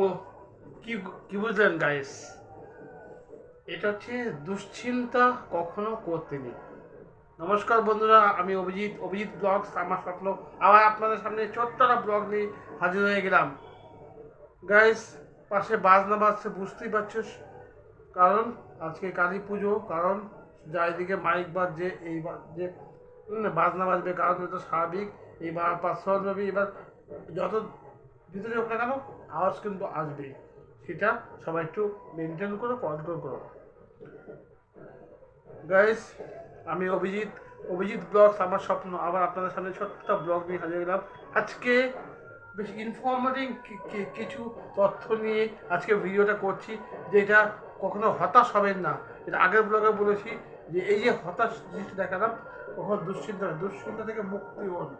তো কি কি বুঝলেন গাইস এটা হচ্ছে দুশ্চিন্তা কখনো করতে নেই। নমস্কার বন্ধুরা আমি অভিজিৎ। অভিজিৎ ব্লগস আমার স্বপ্ন। আবার আপনাদের সামনে ছোট্ট একটা ব্লগ নিয়ে হাজির হয়ে গেলাম। গাইস পাশে বাজনা বাজছে বুঝতেই পারছ? কারণ আজকে কালী পুজো কারণ চারিদিকে মাইক বাজছে এই উম, বাজনা বাজবে কারণ এটা স্বাভাবিক। এবার পার্সোনালভাবে এবার যত ভিতরে হোক না কেন আওয়াজ কিন্তু আসবে সেটা সবাই একটু মেনটেন করো কন্ট্রোল করো। গাইস আমি অভিজিৎ অভিজিৎ ব্লগস আমার স্বপ্ন, আবার আপনাদের সামনে ছোট্ট ব্লগ নিয়ে হাজির গেলাম আজকে বেশ ইনফরমেটিভ কিছু তথ্য নিয়ে আজকে ভিডিওটা করছি, যেটা কখনো হতাশ হবেন না। এটা আগের ব্লগে বলেছি, যে এই যে হতাশ জিনিসটা দেখালাম, কখনো দুশ্চিন্তা দুশ্চিন্তা থেকে মুক্তি হন।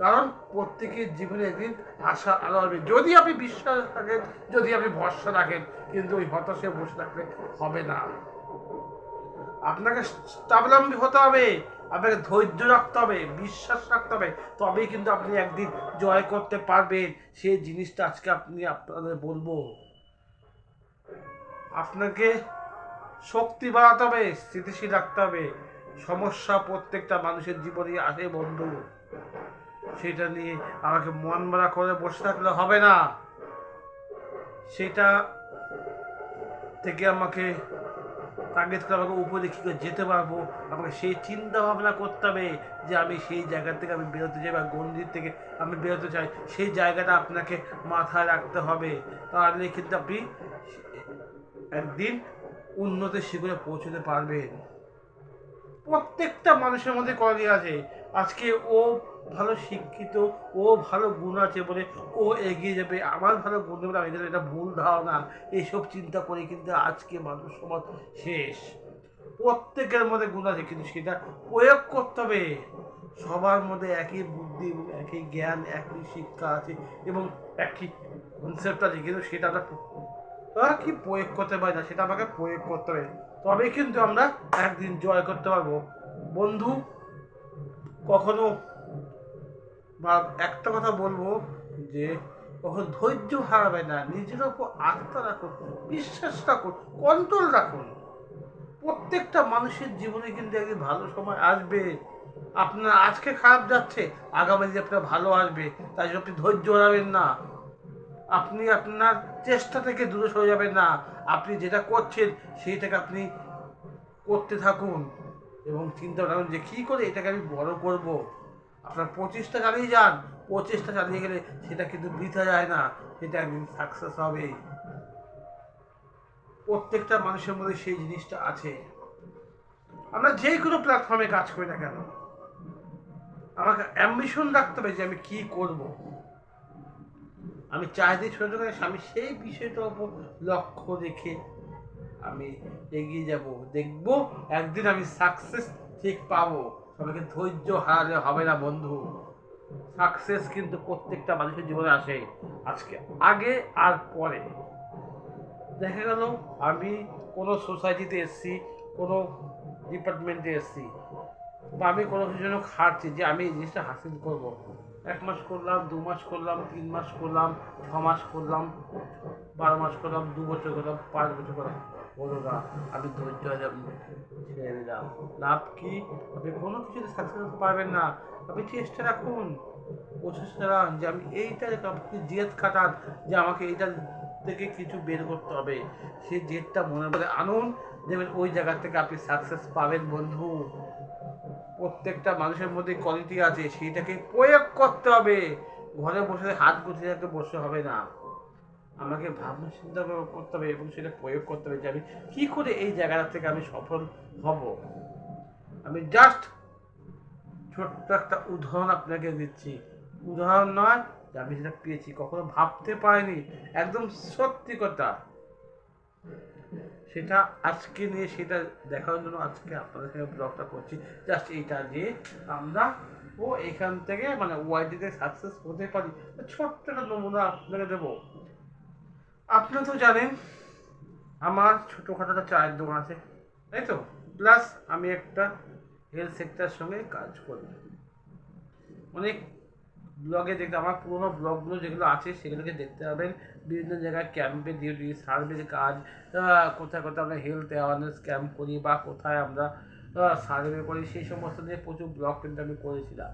কারণ প্রত্যেকের জীবনে একদিন আশা আলো হবে যদি আপনি বিশ্বাস রাখেন যদি আপনি ভরসা রাখেন, কিন্তু ওই হতাশে বসে থাকলে হবে না। আপনাকে স্বাবলম্বী হতে হবে, আপনাকে ধৈর্য রাখতে হবে, বিশ্বাস রাখতে হবে। তবেই কিন্তু আপনি একদিন জয় করতে পারবেন। সেই জিনিসটা আজকে আপনি আপনাদের বলব। আপনাকে শক্তি বাড়াতে হবে, স্থিতিশীল রাখতে হবে। সমস্যা প্রত্যেকটা মানুষের জীবনে আসে বন্ধু। সেটা নিয়ে আমাকে মন মারা করে বসে থাকলে হবে না। সেটা থেকে আমাকে টার্গেট করে আমাকে উপরে কী করে যেতে পারব, আমাকে সেই চিন্তা ভাবনা করতে হবে যে আমি সেই জায়গা থেকে আমি বেরোতে চাই বা গন্ডির থেকে আমি বেরোতে চাই, সেই জায়গাটা আপনাকে মাথায় রাখতে হবে। তাহলে কিন্তু আপনি একদিন উন্নতির শিখরে পৌঁছতে পারবেন। প্রত্যেকটা মানুষের মধ্যে কোয়ালিটি আছে। আজকে ও ভালো শিক্ষিত, ও ভালো গুণ আছে বলে ও এগিয়ে যাবে, আমার ভালো গুণ বলে আমি এটা ভুল ধারণা। এইসব চিন্তা করে কিন্তু আজকে মানুষ সমাজ শেষ। প্রত্যেকের মধ্যে গুণ আছে, কিন্তু সেটা প্রয়োগ করতে হবে। সবার মধ্যে একই বুদ্ধি একই জ্ঞান, একই শিক্ষা আছে এবং একই কনসেপ্ট আছে, কিন্তু সেটা আমরা তারা কি প্রয়োগ করতে পারি না, সেটা আমাকে প্রয়োগ করতে হবে। তবে কিন্তু আমরা একদিন জয় করতে পারব। বন্ধু কখনো বা একটা কথা বলব যে কখনো ধৈর্য হারাবে না, নিজের ওপর আস্থা রাখুন, বিশ্বাস রাখুন কন্ট্রোল রাখুন। প্রত্যেকটা মানুষের জীবনে কিন্তু একদিন ভালো সময় আসবে। আপনার আজকে খারাপ যাচ্ছে, আগামী দিনে আপনার ভালো আসবে। তাই জন্য আপনি ধৈর্য হারাবেন না। আপনি আপনার চেষ্টা থেকে দূরে সরে যাবেন না। আপনি যেটা করছেন সেইটাকে আপনি করতে থাকুন। এবং চিন্তা রাখুন যে কী করে এটাকে আমি বড় করব? আপনার প্রচেষ্টা চালিয়ে যান। প্রচেষ্টা চালিয়ে গেলে সেটা কিন্তু বৃথা যায় না। সেটা একদিন সাকসেস হবে। প্রত্যেকটা মানুষের মধ্যে সেই জিনিসটা আছে। আমরা যে কোনো প্ল্যাটফর্মে কাজ করি না কেন। আমাকে অ্যাম্বিশন রাখতে হবে যে আমি কি করব। আমি চাইতে ছোট আমি সেই বিষয়টার উপর লক্ষ্য রেখে আমি এগিয়ে যাব। দেখব, একদিন আমি সাকসেস ঠিক পাবো। সবাইকে ধৈর্য হারালে হবে না বন্ধু। সাকসেস কিন্তু প্রত্যেকটা মানুষের জীবনে আসে। আজকে, আগে আর পরে। দেখা গেল, আমি কোনো সোসাইটিতে এসেছি, কোনো ডিপার্টমেন্টে এসেছি, বা আমি কোনো কিছু জন্য খাটছি যে আমি এই জিনিসটা হাসিল করব। এক মাস করলাম, দু মাস করলাম, তিন মাস করলাম, ছ মাস করলাম, বারো মাস করলাম, দু বছর করলাম, পাঁচ বছর করলাম। বলো আমি ধৈর্য ছেড়ে দিলাম। লাভ কি? আপনি কোনো কিছুতে সাকসেস হতে পারবেন না। আপনি চেষ্টা রাখুন, প্রচেষ্টা রাখুন যে আমি এইটা আপনি জেদ খাটান যে আমাকে এইটা থেকে কিছু বের করতে হবে। সেই জেদটা মনে করে আনুন, দেখবেন ওই জায়গা থেকে আপনি সাকসেস পাবেন বন্ধু। প্রত্যেকটা মানুষের মধ্যে কোয়ালিটি আছে, সেইটাকে প্রয়োগ করতে হবে। ঘরে বসে হাত গুছিয়ে বসে হবে না। আমাকে ভাবনা চিন্তা করে করতে হবে এবং সেটা প্রয়োগ করতে হবে যে আমি কী করে এই জায়গাটা থেকে আমি সফল হব। আমি জাস্ট ছোট্ট একটা উদাহরণ আপনাকে দিচ্ছি। উদাহরণ নয় যে আমি সেটা পেয়েছি, কখনো ভাবতে পারিনি, একদম সত্যি কথা। সেটা আজকে নিয়ে সেটা দেখানোর জন্য আজকে আপনাদের সঙ্গে ব্লগটা করছি। জাস্ট এইটা যে আমরা ও এখান থেকে মানে ওয়াইডিতে সাকসেস হতে পারি। ছোট্ট একটা নমুনা আপনাকে দেবো। আপনারা তো জানেন, আমার ছোটোখাটো একটা চায়ের দোকান আছে, তাই তো? প্লাস আমি একটা হেলথ সেক্টরের সঙ্গে কাজ করি। অনেক ব্লগে দেখতে, আমার পুরোনো ব্লগগুলো যেগুলো আছে, সেগুলোকে দেখতে পাবেন। বিভিন্ন জায়গায় ক্যাম্পে ডিউটি সার্ভের কাজ কোথায় কোথায় আমরা হেলথ অ্যাওয়ারনেস ক্যাম্প করি বা কোথায় আমরা সার্ভে করি, সেই সমস্ত নিয়ে প্রচুর ব্লগ কিন্তু আমি করেছিলাম।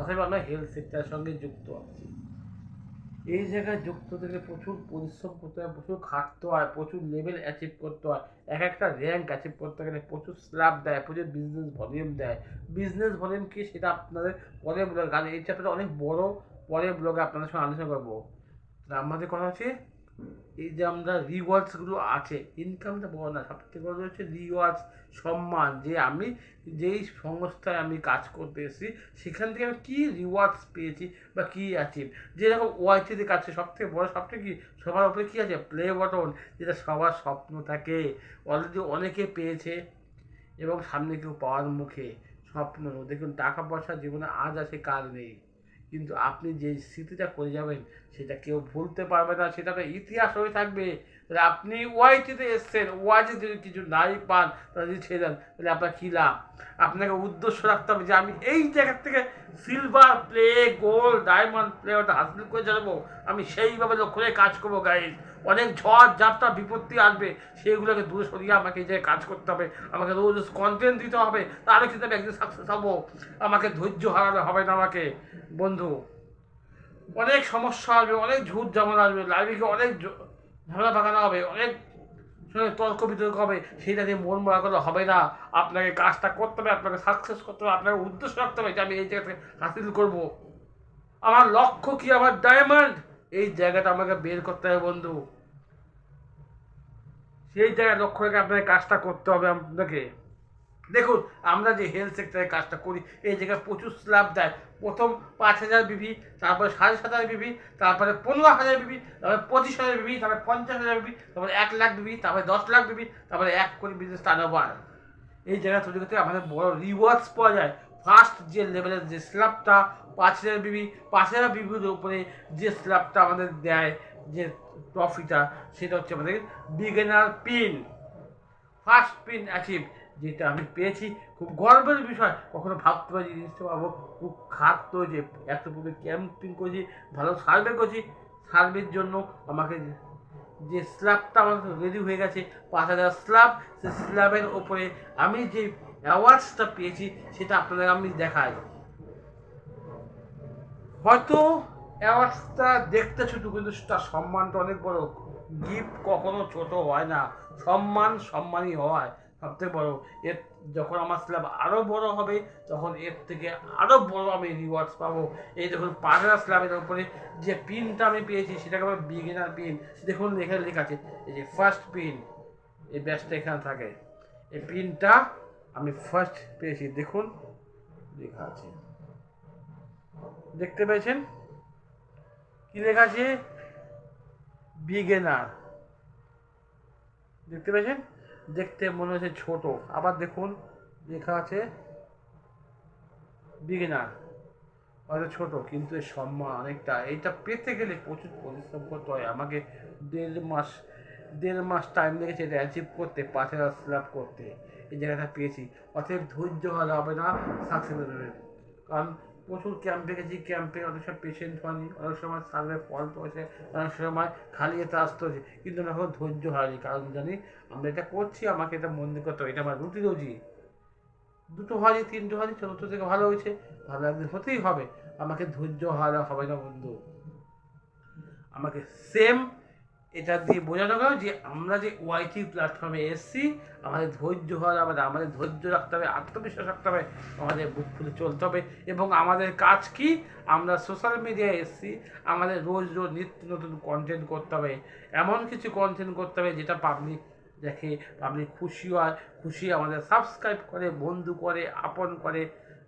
অথবা আমরা হেলথ সেক্টরের সঙ্গে যুক্ত আছি। এই জায়গায় যুক্ত থেকে প্রচুর পরিশ্রম করতে হয়, প্রচুর খাটতে হয়, প্রচুর লেভেল অ্যাচিভ করতে হয়। এক একটা র্যাঙ্ক অ্যাচিভ করতে গেলে প্রচুর স্ল্যাব দেয়, প্রচুর বিজনেস ভলিউম দেয়। বিজনেস ভলিউম কী সেটা আপনাদের পরে ব্লগ কারণ এই চ্যাপ্টারটা অনেক বড় পরে ব্লগে আপনাদের সঙ্গে আলোচনা করব। আমাদের কথা হচ্ছে এই যে আমরা রিওয়ার্ডসগুলো আছে ইনকামটা বড় না, সবথেকে বড় হচ্ছে রিওয়ার্ডস সম্মান, যে আমি, যেই সংস্থায় আমি কাজ করতে এসেছি, সেখান থেকে আমি কী রিওয়ার্ডস পেয়েছি বা কী আছে যেরকম ওয়াইটিতে কাছে সব থেকে বড় সবটা কি, সবার উপরে কী আছে? প্লে বটন যেটা সবার স্বপ্ন থাকে। অলরেডি অনেকে পেয়েছে এবং সামনে কেউ পাওয়ার মুখে স্বপ্ন। দেখুন টাকা পয়সা জীবনে আজ আছে কাল নেই। কিন্তু আপনি যে স্মৃতিটা করে যাবেন, সেটা কেউ ভুলতে পারবে না, সেটা ইতিহাস হয়ে থাকবে। তাহলে আপনি ওয়াইটিতে এসছেন ওয়াইটি যদি কিছু নাই পান, তাহলে যদি ছেড়ে দেন, তাহলে আপনার কী লাভ? আপনাকে উদ্দেশ্য রাখতে হবে যে আমি এই জায়গার থেকে silver play gold diamond play ওটা হাসিল করে জানাব আমি সেইভাবে লক্ষ্য রেখে কাজ করব গাইজ অনেক ঝড় ঝাপটা বিপত্তি আসবে, সেগুলোকে দূরে সরিয়ে আমাকে জায়গায় কাজ করতে হবে। আমাকে রোজ কন্টেন্ট দিতে হবে। তাহলে কিন্তু আমি একদিন সাকসেস হব। আমাকে ধৈর্য হারালে হবে না আমাকে। বন্ধু, অনেক সমস্যা আসবে, অনেক ঝুট ঝামেলা আসবে। গিয়ে অনেক ঝামেলা ভাগানো হবে, অনেক তর্ক বিতর্ক হবে। সেইটা দিয়ে মন মরা করলে হবে না। আপনাকে কাজটা করতে হবে, আপনাকে সাকসেস করতে হবে, আপনাকে উদ্দেশ্য রাখতে হবে যে আমি এই জায়গা হাসিল করব। আমার লক্ষ্য কি? আমার ডায়মন্ড এই জায়গাটা আমাকে বের করতে হবে বন্ধু। সেই জায়গায় লক্ষ্য রেখে আপনাকে কাজটা করতে হবে আপনাকে। দেখুন, আমরা যে হেলথ সেক্টরে কাজটা করি, এই জায়গায় প্রচুর স্ল্যাব দেয়। প্রথম পাঁচ হাজার বিবি তারপরে সাড়ে সাত হাজার বিবি তারপরে পনেরো হাজার বিবি তারপরে পঁচিশ হাজার বিবি তারপরে পঞ্চাশ হাজার বিবি তারপরে এক লাখ বিবি তারপরে দশ লাখ বিবি তারপরে এক কোটি বিজনেস টার্ন এই জায়গা তৈরি করতে আমাদের বড় রিওয়ার্ডস পাওয়া যায়। ফার্স্ট যে লেভেলের যে স্ল্যাবটা পাঁচ হাজার বিবি পাঁচ হাজার বিবির উপরে যে স্ল্যাবটা আমাদের দেয়, যে ট্রফিটা সেটা হচ্ছে আমাদের beginner pin first pin achieve যেটা আমি পেয়েছি। খুব গর্বের বিষয়, কখনো ভাবতে পারি জিনিসটা পাবো। খুব খাটতো যে এত পূর্বে ক্যাম্পিং করেছি, ভালো সার্ভে করেছি। সার্ভের জন্য আমাকে যে স্ল্যাবটা আমার রেডি হয়ে গেছে, পাঁচ হাজার স্ল্যাব সে স্ল্যাবের ওপরে আমি যে অ্যাওয়ার্ডসটা পেয়েছি, সেটা আপনাদের আমি দেখাই। হয়তো অ্যাওয়ার্ডসটা দেখতে ছোট, কিন্তু তার সম্মানটা অনেক বড়। গিফট কখনো ছোট হয় না। সম্মান সম্মানই হয়, সবথেকে বড়। এর যখন আমার স্ল্যাব আরও বড় হবে, তখন এর থেকে আরও বড় আমি রিওয়ার্ডস পাবো। এই দেখুন, পাঁচটা স্ল্যাবের উপরে যে পিনটা আমি পেয়েছি, সেটাকে আমার বিগিনার পিন দেখুন, এখানে লেখা আছে, এই যে ফার্স্ট পিন এই ব্যাচটা এখানে থাকে। এই পিনটা আমি ফার্স্ট পেয়েছি, দেখুন। লেখা আছে। দেখতে পেয়েছেন? কি লেখা আছে? বিগেনার দেখতে পেয়েছেন? দেখতে মনে হচ্ছে ছোট। আবার দেখুন, লেখা আছে বিগিনার হয়তো ছোট, কিন্তু এর সম্মান অনেকটা। এইটা পেতে গেলে প্রচুর পরিশ্রম করতে হয়। আমাকে দেড় মাস দেড় মাস টাইম লেগেছে এটা অ্যাচিভ করতে, পাঁচ হাজার স্ল্যাব করতে। এই জায়গাটা পেয়েছি। অতএব ধৈর্য হলে হবে না সাকসেস কারণ প্রচুর ক্যাম্পে গেছি ক্যাম্পে অনেক সময় পেশেন্ট হয়নি, অনেক সময় সার্ভে ফল পয়সা অনেক সময় খালি যেতে আসতে হচ্ছে কিন্তু এখন ধৈর্য হারি কারণ জানি আমরা এটা করছি, আমাকে এটা মন দিয়ে করতে হবে। এটা আমার রুটি রুজি। দুটো হারি তিনটে হারি চতুর্থ থেকে ভালো হয়েছে। ভালো একদিন হতেই হবে। আমাকে ধৈর্য হারা হবে না, বন্ধু। আমাকে সেম এটা দিয়ে বোঝানো গেল যে আমরা যে ওয়াইটি প্ল্যাটফর্মে এসেছি, আমাদের ধৈর্য হওয়ার আমাদের আমাদের ধৈর্য রাখতে হবে, আত্মবিশ্বাস রাখতে হবে, আমাদের বুক ফুলে চলতে হবে। এবং আমাদের কাজ কি? আমরা সোশ্যাল মিডিয়ায় এসেছি, আমাদের রোজ রোজ নিত্য নতুন কন্টেন্ট করতে হবে। এমন কিছু কন্টেন্ট করতে হবে যেটা পাবলিক দেখে পাবলিক খুশি হয়, খুশি আমাদের সাবস্ক্রাইব করে, বন্ধু করে, আপন করে।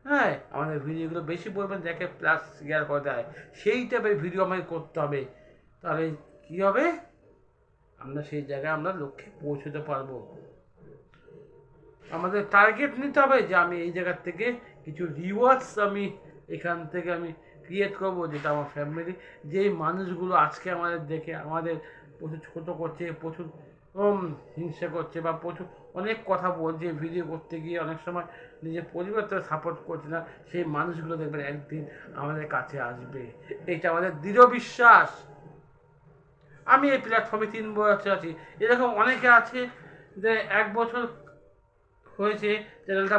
হ্যাঁ আমাদের ভিডিওগুলো বেশি পরিমাণ দেখে প্লাস শেয়ার করে দেয়। সেই টাইপের ভিডিও আমাদের করতে হবে। তাহলে কী হবে? আমরা সেই জায়গায় আমরা লক্ষ্যে পৌঁছতে পারব। আমাদের টার্গেট নিতে হবে যে আমি এই জায়গার থেকে কিছু রিওয়ার্ডস আমি এখান থেকে আমি ক্রিয়েট করব, যেটা আমার ফ্যামিলি যেই মানুষগুলো আজকে আমাদের দেখে, আমাদের প্রচুর ছোটো করছে, প্রচুর হিংসা করছে বা প্রচুর অনেক কথা বলছে ভিডিও করতে গিয়ে অনেক সময় নিজের পরিবারকে সাপোর্ট করছে না, সেই মানুষগুলো দেখবেন একদিন আমাদের কাছে আসবে। এটা আমাদের দৃঢ় বিশ্বাস। আমি এই প্ল্যাটফর্মে তিন বছর আছি এরকম অনেকে আছে যে এক বছর হয়েছে চ্যানেলটা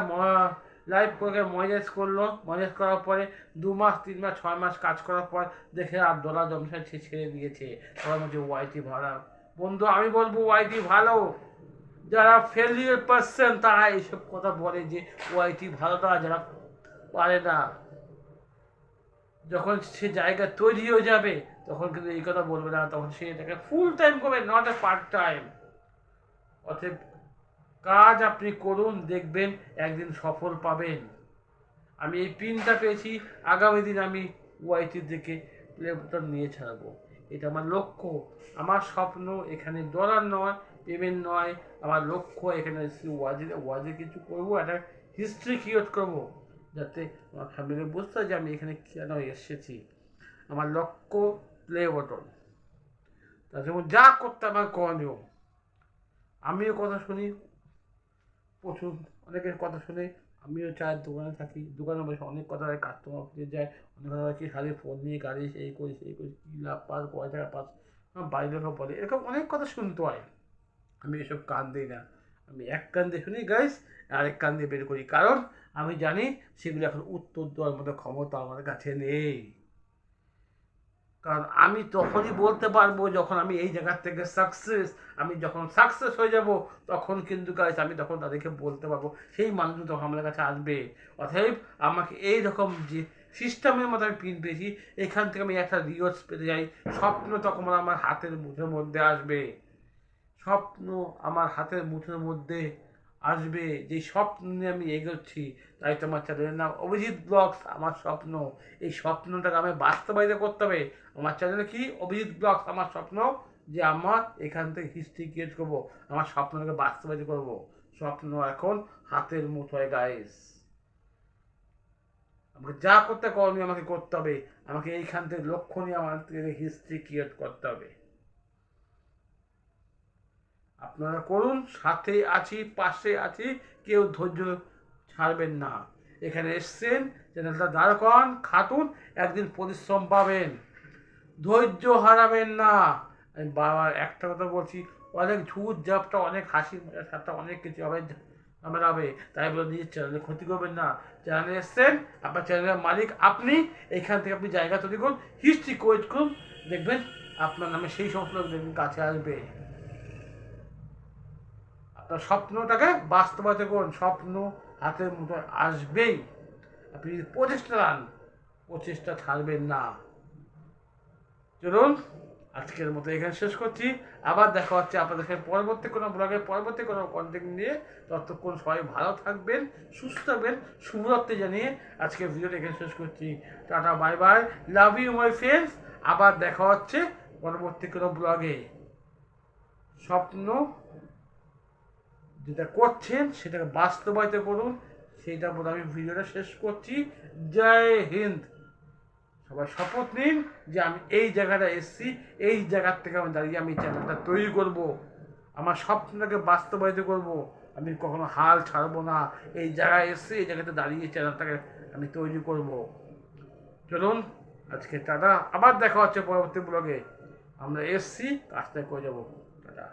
লাইভ করে মনিটাইজ করল। মনিটাইজ করার পরে দু মাস, তিন মাস, ছয় মাস কাজ করার পর দেখে আর দলা জমসা ছেড়ে দিয়েছে। সবার মধ্যে ওয়াইটি ভালো বন্ধু, আমি বলব ওয়াইটি ভালো। যারা ফেলিয়ার পার্সন তারা এইসব কথা বলে যে ওয়াইটি ভালো না যারা পারে না, যখন সে জায়গা তৈরি হয়ে যাবে তখন কিন্তু এই কথা বলবে না, তখন সে এটাকে ফুল টাইম করবে নট এ পার্ট টাইম অতএব কাজ আপনি করুন, দেখবেন একদিন সফল পাবেন। আমি এই পিনটা পেয়েছি, আগামী দিন আমি ওয়াইটি থেকে প্লে নিয়ে ছাড়বো। এটা আমার লক্ষ্য। আমার স্বপ্ন এখানে ডলার নয় পেমেন্ট নয়, আমার লক্ষ্য এখানে ওয়াজে ওয়াজে কিছু করব, একটা হিস্ট্রি ক্রিয়েট করব, যাতে আমার ফ্যামিলি বুঝতে হয় যে আমি এখানে কেন এসেছি। আমার লক্ষ্য প্লে বটন জন্য যা করতে আমার করণীয় আমিও কথা শুনি, প্রচুর অনেকের কথা শুনে, আমিও চায়ের দোকানে থাকি, দোকানে বসে অনেক কথা হয় কাস্টমার ফিরে যায় অনেক কথা হয়, কি ফোন নিয়ে গাড়ি, সেই করি সেই করি, কী লাভ, পাস, কয় টাকা পাস বাড়ির লোকও বলে, এরকম অনেক কথা শুনতে হয়। আমি এসব কান দিই না। আমি এক কান দিয়ে শুনি গাইস আরেক কান দিয়ে বের করি। কারণ আমি জানি সেগুলো এখন উত্তর দেওয়ার মতো ক্ষমতা আমার কাছে নেই। কারণ আমি তখনই বলতে পারব যখন আমি এই জায়গার থেকে সাকসেস আমি যখন সাকসেস হয়ে যাব, তখন কিন্তু গাইস আমি তখন তাদেরকে বলতে পারব, সেই মানুষগুলো তখন আমাদের কাছে আসবে। অতএব আমাকে এই রকম যে সিস্টেমের মতো আমি পিন পেয়েছি, এখান থেকে আমি একটা রিওয়ার্ডস পেতে যাই স্বপ্ন তখন আমার হাতের মুঠের মধ্যে আসবে। স্বপ্ন আমার হাতের মুঠের মধ্যে আসবে যে স্বপ্ন নিয়ে আমি এগোচ্ছি, তাই তোমার চ্যানেলের নাম অভিজিৎ ব্লগস, আমার স্বপ্ন। এই স্বপ্নটাকে আমি বাস্তবায়িত করতে হবে। আমার চ্যানেলে কি? অভিজিৎ ব্লগস, আমার স্বপ্ন যে আমার এখান থেকে হিস্ট্রি ক্রিয়েট করব, আমার স্বপ্নটাকে বাস্তবায়িত করব। স্বপ্ন এখন হাতের মুঠোয় গাইস আমাকে যা করতে করণীয় আমাকে করতে হবে। আমাকে এইখান থেকে লক্ষ্য নিয়ে আমার হিস্ট্রি ক্রিয়েট করতে হবে। আপনারা করুন, সাথে আছি, পাশে আছি, কেউ ধৈর্য ছাড়বেন না। এখানে এসছেন চ্যানেলটা দাঁড় করান খাতুন, একদিন পরিশ্রম পাবেন। ধৈর্য হারাবেন না। আমি বাবার একটা কথা বলছি, অনেক ঝুট ঝাপটা, অনেক হাসি ঠাট্টা অনেক কিছু হবে হবে। তাই বলে নিজের চ্যানেলে ক্ষতি করবেন না। চ্যানেলে এসছেন, আপনার চ্যানেলের মালিক আপনি, এখান থেকে আপনি জায়গা তৈরি করুন হিস্ট্রি কোয়েট করুন, দেখবেন আপনার নামে সেই সমস্ত লোক দেখবেন কাছে আসবে। আপনার স্বপ্নটাকে বাস্তবায়িত করুন। স্বপ্ন হাতের মুঠোয় আসবেই। আপনি প্রচেষ্টা নেন প্রচেষ্টা ছাড়বেন না। চলুন, আজকের মতো এখানে শেষ করছি। আবার দেখা হচ্ছে আপনাদের পরবর্তী কোনো ব্লগের পরবর্তী কোনো কন্টেন্ট নিয়ে। ততক্ষণ সবাই ভালো থাকবেন, সুস্থ থাকবেন। শুভরাত্রি জানিয়ে আজকের ভিডিওটা এখানে শেষ করছি। Tata, bye bye. Love you my friends আবার দেখা হচ্ছে পরবর্তী কোনো ব্লগে। স্বপ্ন যেটা করছেন সেটাকে বাস্তবায়িত করুন। সেইটা বলে আমি ভিডিওটা শেষ করছি। জয় হিন্দ। সবাই শপথ নিন যে আমি এই জায়গাটা এসেছি, এই জায়গার থেকে আমি দাঁড়িয়ে আমি চ্যানেলটা তৈরি করব। আমার স্বপ্নটাকে বাস্তবায়িত করব। আমি কখনো হাল ছাড়বো না। এই জায়গায় এসে এই জায়গাতে দাঁড়িয়ে চ্যানেলটাকে আমি তৈরি করব। চলুন, আজকে টাটা। আবার দেখা হচ্ছে পরবর্তী ব্লগে। আমরা এসছি কাজটা করে যাব। টাটা।